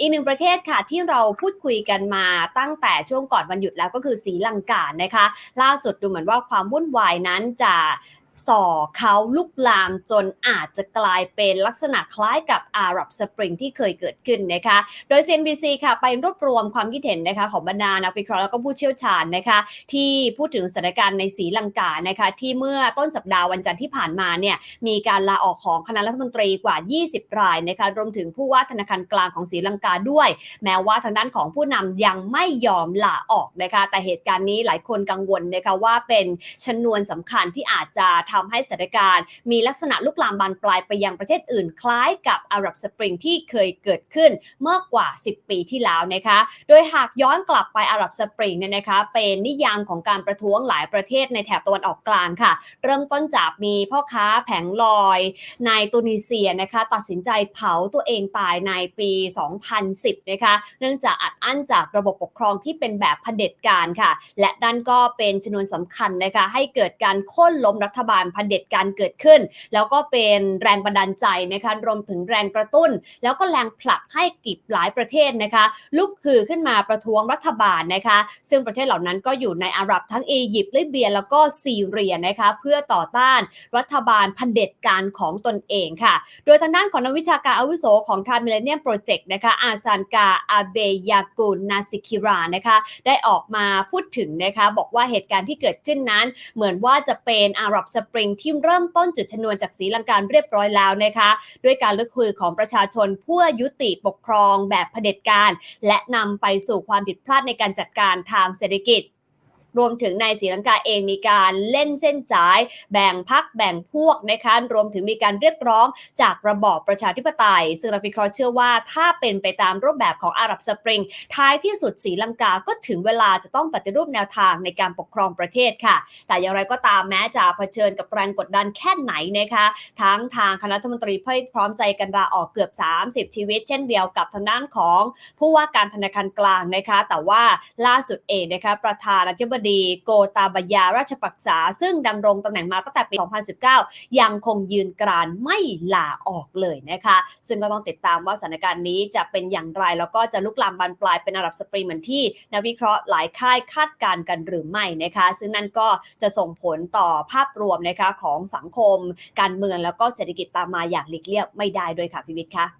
อีกหนึ่งประเทศค่ะที่เราพูดคุยกันมาตั้งแต่ช่วงก่อนวันหยุดแล้วก็คือสีลังกานะคะ ล่าสุดดูเหมือนว่าความวุ่นวายนั้นจะ ส่อเขาลุกลามจนอาจจะกลายเป็นลักษณะคล้ายกับอารับสปริงที่เคยเกิดขึ้นนะคะ โดย CNBC ค่ะไปรวบรวมความคิดเห็นนะคะของบรรดานักวิเคราะห์แล้วก็ผู้เชี่ยวชาญนะคะ ที่พูดถึงสถานการณ์ในศรีลังกานะคะ ที่เมื่อต้นสัปดาห์วันจันทร์ที่ผ่านมาเนี่ยมีการลาออกของคณะรัฐมนตรีกว่า 20 รายนะคะรวมถึงผู้ว่าธนาคารกลางของศรีลังกาด้วย แม้ว่าทางด้านของผู้นำยังไม่ยอมลาออกนะคะ แต่เหตุการณ์นี้หลายคนกังวลนะคะว่าเป็นชนวนสำคัญที่อาจจะทำให้สถานการณ์ มีลักษณะลุกลามบานปลายไปยังประเทศอื่น คล้ายกับอาหรับสปริงที่เคยเกิดขึ้นเมื่อกว่า 10 ปีที่แล้วนะคะ โดยหากย้อนกลับไปอาหรับสปริงเนี่ยนะคะ เป็นนิยามของการประท้วงหลายประเทศในแถบตะวันออกกลางค่ะ เริ่มต้นจากมีพ่อค้าแผงลอย ในตุนิเซียนะคะ ตัดสินใจเผาตัวเองตายในปี 2010 นะคะ เนื่องจากอัดอั้นจากระบบปกครองที่เป็นแบบเผด็จการค่ะ และนั่นก็เป็นชนวนสำคัญนะคะให้เกิดการโค่นล้มรัฐบาลพันเด็จการเกิดขึ้น แล้วก็เป็นแรงบันดาลใจนะคะรวมถึงแรงกระตุ้น แล้วก็แรงผลักให้กิบหลายประเทศนะคะลุกฮือขึ้นมาประท้วงรัฐบาลนะคะซึ่งประเทศเหล่านั้นก็อยู่ในอาหรับทั้งอียิปต์ลิเบีย แล้วก็ซีเรียนะคะเพื่อต่อต้านรัฐบาลพันเด็จการของตนเองค่ะ โดยทางด้านของนักวิชาการอาวุโสของทางมิเลเนียมโปรเจกต์นะคะอาซานกาอาเบยากุลนาซิคิรานะคะได้ออกมาพูดถึงนะคะบอกว่าเหตุการณ์ที่เกิดขึ้นนั้น เหมือนว่าจะเป็นอาหรับสปปริงที่เริ่มต้นจุดชนวนจากสีลังกาเรียบร้อยแล้วนะคะ ด้วยการเลือกคุยของประชาชนเพื่อยุติปกครองแบบเผด็จการ และนำไปสู่ความผิดพลาดในการจัดการทางเศรษฐกิจ รวมถึงในศรีลังกาเองมีการเล่นเส้นสาย แบ่งพักแบ่งพวกนะคะรวมถึงมีการเรียกร้องจากระบอบประชาธิปไตย ซึ่งนักวิเคราะห์เชื่อว่าถ้าเป็นไปตามรูปแบบของอาหรับสปริง ท้ายที่สุดศรีลังกาก็ถึงเวลาจะต้องปฏิรูปแนวทางในการปกครองประเทศค่ะ แต่อย่างไรก็ตามแม้จะเผชิญกับแรงกดดันแค่ไหนนะคะทั้งทางคณะรัฐมนตรีเพื่อพร้อมใจกันลาออกเกือบ 30 ชีวิต เช่นเดียวกับทางด้านของผู้ว่าการธนาคารกลางนะคะ แต่ว่าล่าสุดเองนะคะประธานาธิบดี โกตาบยาราชปักษา ซึ่งดำรงตำแหน่งมาตั้งแต่ปี 2019 ยังคงยืนกรานไม่ลาออกเลยนะคะ ซึ่งก็ต้องติดตามว่าสถานการณ์นี้จะเป็นอย่างไร แล้วก็จะลุกลามบานปลายเป็นอาหรับสปริงเหมือนที่นักวิเคราะห์หลายค่ายคาดการณ์กันหรือไม่นะคะ ซึ่งนั่นก็จะส่งผลต่อภาพรวมนะคะของสังคม การเมืองแล้วก็เศรษฐกิจตามมาอย่างหลีกเลี่ยงไม่ได้ด้วยค่ะพิวิทย์ค่ะ